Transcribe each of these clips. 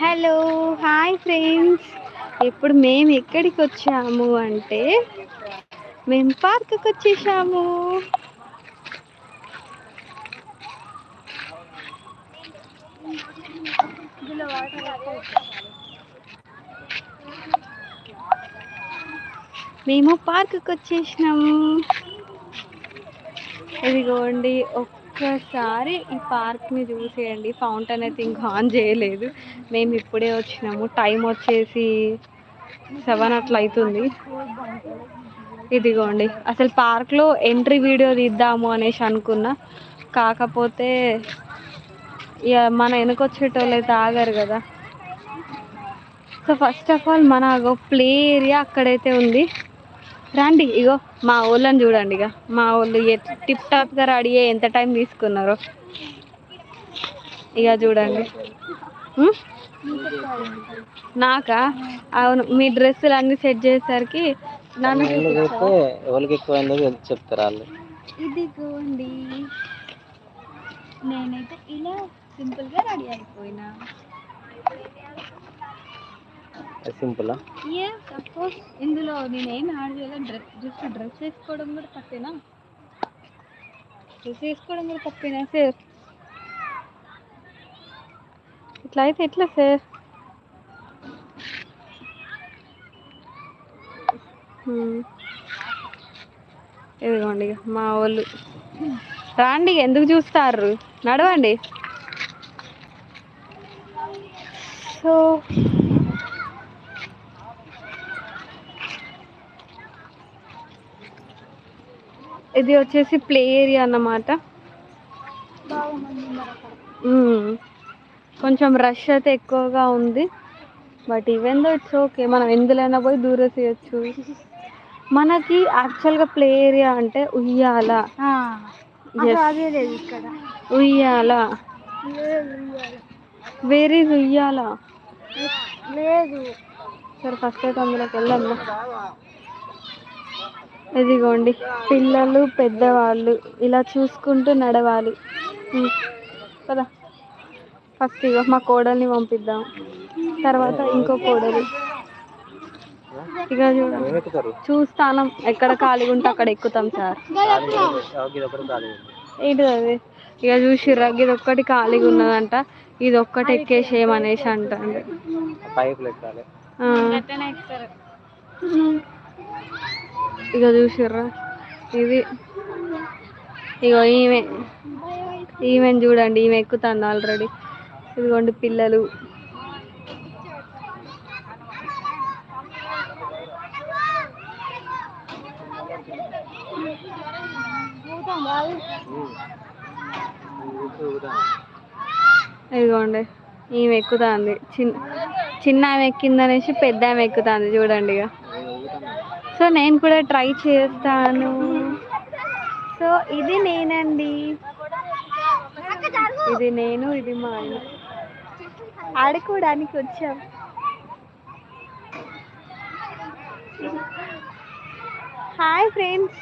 Hello hi friends ఇప్పుడు మేము ఎక్కడికి వచ్చాము అంటే మేము పార్క్కి వచ్చేసాము. మేము పార్క్కి వచ్చేసినాము. ఇదిగోండి ఒక్కసారి ఈ పార్క్ని చూసేయండి. ఫౌంటైన్ అయితే ఇంకా ఆన్ చేయలేదు. మేము ఇప్పుడే వచ్చినాము. టైం వచ్చేసి సెవెన్ అట్లా అవుతుంది. ఇదిగోండి. అసలు పార్క్లో ఎంట్రీ వీడియో తీద్దాము అనేసి అనుకున్నా. కాకపోతే ఇక మన వెనకొచ్చేటోళ్ళు అయితే ఆగారు కదా. సో ఫస్ట్ ఆఫ్ ఆల్ మన ప్లే ఏరియా అక్కడైతే ఉంది. రండి ఇగో మా వాళ్ళని చూడండి ఇక మా వాళ్ళు టిప్ టాప్గా రెడీ అయ్యి ఎంత టైం తీసుకున్నారో. ఇక చూడండి? నాకా? అవును మీ డ్రెస్సులు అన్ని సెట్ చేసేసరికి నన్ను ఎవరికి ఎక్కువ అయిందో తెలు- చెప్తారు వాళ్ళు. ఇదిగోండి. నేనైతే ఇలా సింపుల్గా రెడీ అయిపోయినా. అది సింపుల్? ఎస్ అఫ్కోర్స్ ఇందులో నేనేం యాడ్ చేయలేదు డ్రెస్ జస్ట్ డ్రెస్ వేసుకోవడం కూడా తప్పేనా? డ్రెస్ వేసుకోవడం కూడా తప్పేనా సార్ ఇట్లా అయితే ఎట్లా సార్ ఇదిగోండి ఇక మా వాళ్ళు రాండి ఎందుకు చూస్తారు? నడవండి. సో ఇది వచ్చేసి ప్లే ఏరియా అన్నమాట. కొంచెం రష్ అయితే ఎక్కువగా ఉంది. But even though it's okay మనం ఎందులోనైనా పోయి దూరేసేయచ్చు మనకి యాక్చువల్గా ప్లే ఏరియా అంటే ఉయ్యాల. ఉయ్యాల. వేరే ఉయ్యాల? లేదు. సరే ఫస్ట్ అయితే అందులోకి వెళ్దాం ఇదిగోండి పిల్లలు పెద్దవాళ్ళు ఇలా చూసుకుంటూ నడవాలి. పద. ఫస్ట్ ఇగో మా కోడల్ని పంపిద్దాం. తర్వాత ఇంకో కోడలు. ఇక చూడండి చూస్తానం ఎక్కడ ఖాళీగా ఉంటే అక్కడ ఎక్కుతాం సార్. ఏంటిది అది? ఇక చూసిర్రా ఇది ఒక్కటి ఖాళీగా ఉన్నదంట ఇది ఒక్కటి ఎక్కేసేయమనేసి అంటాండు పైపులు ఎక్కాలి. ఆ. ఇక చూసిర్రా ఇది ఇగో ఈమె ఈమెను చూడండి ఈమె ఎక్కుతాంది ఆల్రెడీ ఇదిగోండి పిల్లలు ఇదిగోండి ఈమె ఎక్కుతాంది చిన్న చిన్న ఆమె ఎక్కిందనేసి పెద్ద ఆమె ఎక్కుతాంది చూడండి ఇక సో నేను కూడా ట్రై చేస్తాను. సో ఇది నేనండి. ఇది నేను ఇది మా ఆయన. ఆడుకోవడానికి వచ్చాం. Hi friends.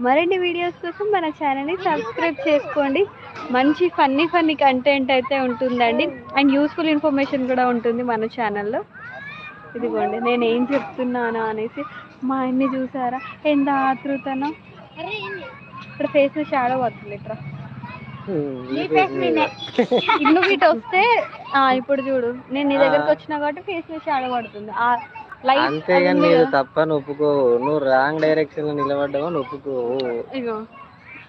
మరిన్ని వీడియోస్ కోసం మన ఛానల్ని సబ్స్క్రైబ్ చేసుకోండి. మంచి ఫన్నీ ఫన్నీ కంటెంట్ అయితే ఉంటుందండి. అండ్ యూస్ఫుల్ ఇన్ఫర్మేషన్ కూడా ఉంటుంది మన ఛానల్లో. ఇదిగోండి నేను ఏం చెప్తున్నాను అనేసి మా ఆయన్ని చూసారా? ఎంత ఆతృతనో. ఇప్పుడు ఫేస్ షాడో పడుతుంది ఇట్రా. నువ్వు ఇటు వస్తే ఆ, ఇప్పుడు చూడు నేను నీ దగ్గరకు వచ్చినా కాబట్టి ఫేస్ మీద షాడో పడుతుంది. ఆ లైట్ అంతేగాని నీవు తప్పని ఒప్పుకో నువ్వు రాంగ్ డైరెక్షన్లో నిలబడ్డావు అని ఒప్పుకో ఇగో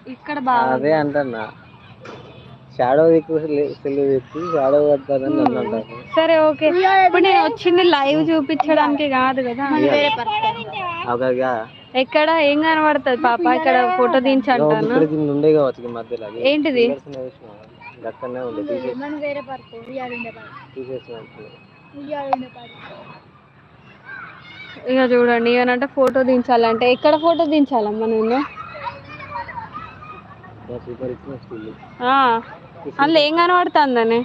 ఇక్కడ బాగా అదే అంటన్నా. షాడో దిక్కు సెల్లు పెట్టి షాడో పడతానని నన్ను అంటాను సరే ఓకే. ఇప్పుడు నేను వచ్చింది లైవ్ చూపించడానికి కాదు కదా. అవగా ఎక్కడ? ఏం కనబడుతుంది పాప? ఇక్కడ ఫోటో దించంటాను. ఇక్కడ ఉండే కావచ్చు ఈ మధ్యలో అది. ఏంటిది? అక్కడనే ఉండే తీసేసి. మనం వేరే పడుకో ఉయ్యాలు ఉండే పాడు తీసేసిన ఉయ్యాలు ఉండే పాడు ఇక చూడండి ఏమంటే ఫోటో దించాలంటే. ఎక్కడ ఫోటో దించాలమ్మా నేను సూపర్ ఇచ్చిన స్టిల్ ఆ, అందులో ఏం కనబడుతుందని?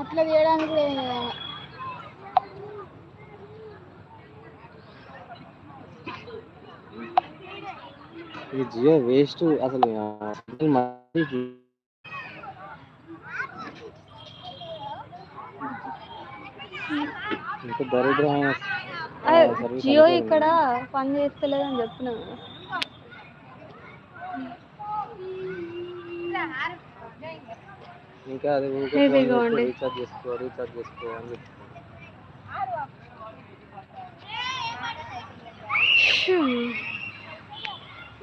అట్లా తీయడానికి జియో వేస్ట్ అసలు దరిద్రమైన జియో. ఇక్కడ పని చేస్తలేదని చెప్పిన కదా. ఇంకా అది రీఛార్జ్ చేసుకో రీఛార్జ్ చేసుకో అని.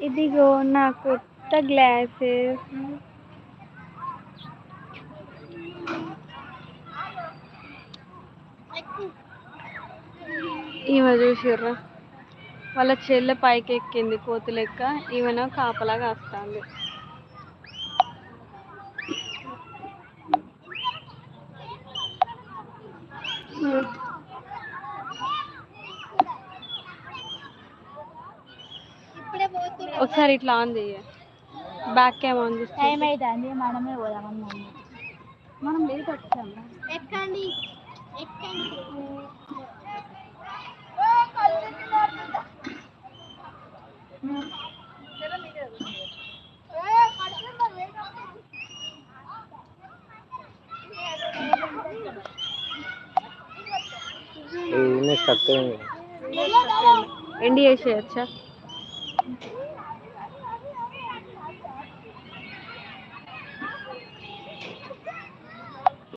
ఇదిగో నా కొత్త గ్లాసెస్ ఈమె చూసిర్రా? వాళ్ళ చెల్లె పైకి ఎక్కింది కోతి లెక్క. ఈమెన కాపలా కాస్తుంది. ఒకసారి ఇట్లా ఆన్ చెయ్యి. బ్యాక్ క్యామ్ ఆన్ చేసి టైం అవుతుంది మనమే పోదాం అన్నాము మనం లేట్ వచ్చాము ఎక్కండి. ఎక్కండి. नेक्स्ट से अच्छा।